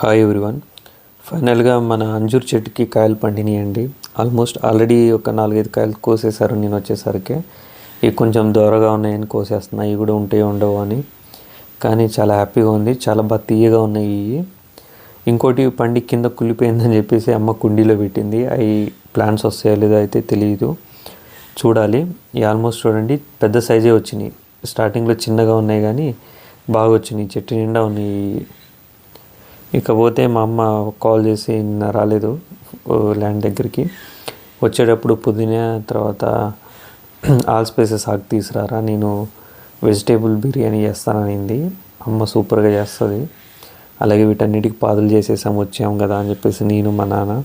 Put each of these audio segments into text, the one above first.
Hi everyone ఫైనల్గా మన అంజూర్ చెట్టుకి కాయలు పండినాయండి. ఆల్మోస్ట్ ఆల్రెడీ ఒక నాలుగైదు కాయలు కోసేశారు నేను వచ్చేసరికి. ఇవి కొంచెం దూరగా ఉన్నాయని కోసేస్తున్నా. ఇవి కూడా ఉంటాయి ఉండవు అని. కానీ చాలా హ్యాపీగా ఉంది. చాలా బాగా తీయగా ఉన్నాయి ఇవి. ఇంకోటి పండి కింద కుళ్ళిపోయిందని చెప్పేసి అమ్మ కుండీలో పెట్టింది. అవి ప్లాంట్స్ వస్తాయో లేదో అయితే తెలియదు చూడాలి. ఈ ఆల్మోస్ట్ చూడండి పెద్ద సైజే వచ్చినాయి. స్టార్టింగ్లో చిన్నగా ఉన్నాయి కానీ బాగా వచ్చినాయి. చెట్టు నిండా ఉన్నాయి ఇకపోతే మా అమ్మ కాల్ చేసి నిన్న రాలేదు ల్యాండ్ దగ్గరికి. వచ్చేటప్పుడు పుదీనా తర్వాత ఆల్ స్పైసెస్ ఆకు తీసుకురారా నేను వెజిటేబుల్ బిర్యానీ చేస్తాననింది. అమ్మ సూపర్గా చేస్తుంది. అలాగే వీటన్నిటికి పాదులు చేసేసాం వచ్చాం కదా అని చెప్పేసి నేను మా నాన్న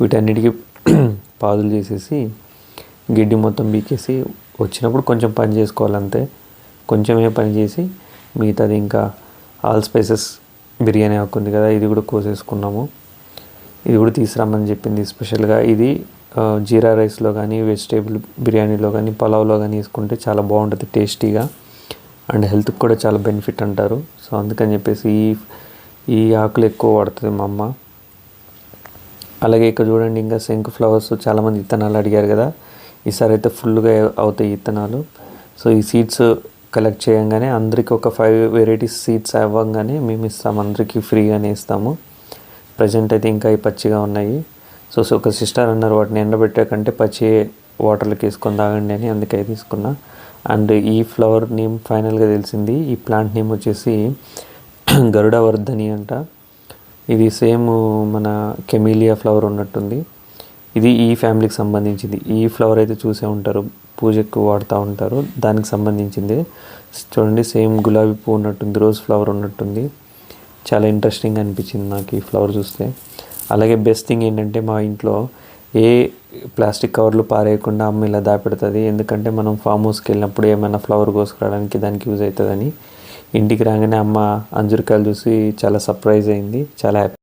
వీటన్నిటికీ పాదులు చేసేసి గిడ్డి మొత్తం బీకేసి వచ్చినప్పుడు కొంచెం పని చేసుకోవాలంతే. కొంచెమే పని చేసి మిగతాది ఇంకా ఆల్ స్పైసెస్ బిర్యానీ ఆకు ఉంది కదా ఇది కూడా కోసేసుకున్నాము. ఇది కూడా తీసుకురామని చెప్పింది స్పెషల్గా. ఇది జీరా రైస్లో కానీ వెజిటేబుల్ బిర్యానీలో కానీ పలావ్లో కానీ వేసుకుంటే చాలా బాగుంటుంది టేస్టీగా. అండ్ హెల్త్కి కూడా చాలా బెనిఫిట్ అంటారు. సో అందుకని చెప్పేసి ఈ ఈ ఆకులు ఎక్కువ వాడుతుంది మా అమ్మ. అలాగే ఇక్కడ చూడండి ఇంకా శంకు ఫ్లవర్స్ చాలామంది ఇత్తనాలు అడిగారు కదా. ఈసారి అయితే ఫుల్గా అవుతాయి ఇత్తనాలు. సో ఈ సీడ్స్ కలెక్ట్ చేయంగానే అందరికి ఒక ఫైవ్ వెరైటీస్ సీడ్స్ అవ్వగానే మేము ఇస్తాము అందరికీ ఫ్రీగానే ఇస్తాము. ప్రజెంట్ అయితే ఇంకా అవి పచ్చిగా ఉన్నాయి. సో సో ఒక సిస్టర్ అన్నారు వాటిని ఎండబెట్టాకంటే పచ్చి వాటర్లోకి వేసుకొని తాగండి అని అందుకే తీసుకున్నా. అండ్ ఈ ఫ్లవర్ నేమ్ ఫైనల్గా తెలిసింది. ఈ ప్లాంట్ నేమ్ వచ్చేసి గరుడవర్ధని అంట. ఇది సేమ్ మన కెమీలియా ఫ్లవర్ ఉన్నట్టుంది. ఇది ఈ ఫ్యామిలీకి సంబంధించింది. ఈ ఫ్లవర్ అయితే చూసే ఉంటారు. పూజకు వాడుతూ ఉంటారు. దానికి సంబంధించింది. చూడండి సేమ్ గులాబీ పువ్వు ఉన్నట్టుంది రోజ్ ఫ్లవర్ ఉన్నట్టుంది. చాలా ఇంట్రెస్టింగ్ అనిపించింది నాకు ఈ ఫ్లవర్ చూస్తే. అలాగే బెస్ట్ థింగ్ ఏంటంటే మా ఇంట్లో ఏ ప్లాస్టిక్ కవర్లు పారేయకుండా అమ్మ ఇలా దాపెడుతుంది. ఎందుకంటే మనం ఫామ్ హౌస్కి వెళ్ళినప్పుడు ఏమైనా ఫ్లవర్ కోసుకురావడానికి దానికి యూజ్ అవుతుందని. ఇంటికి రాగానే అమ్మ అంజురికాయలు చూసి చాలా సర్ప్రైజ్ అయింది. చాలా హ్యాపీ.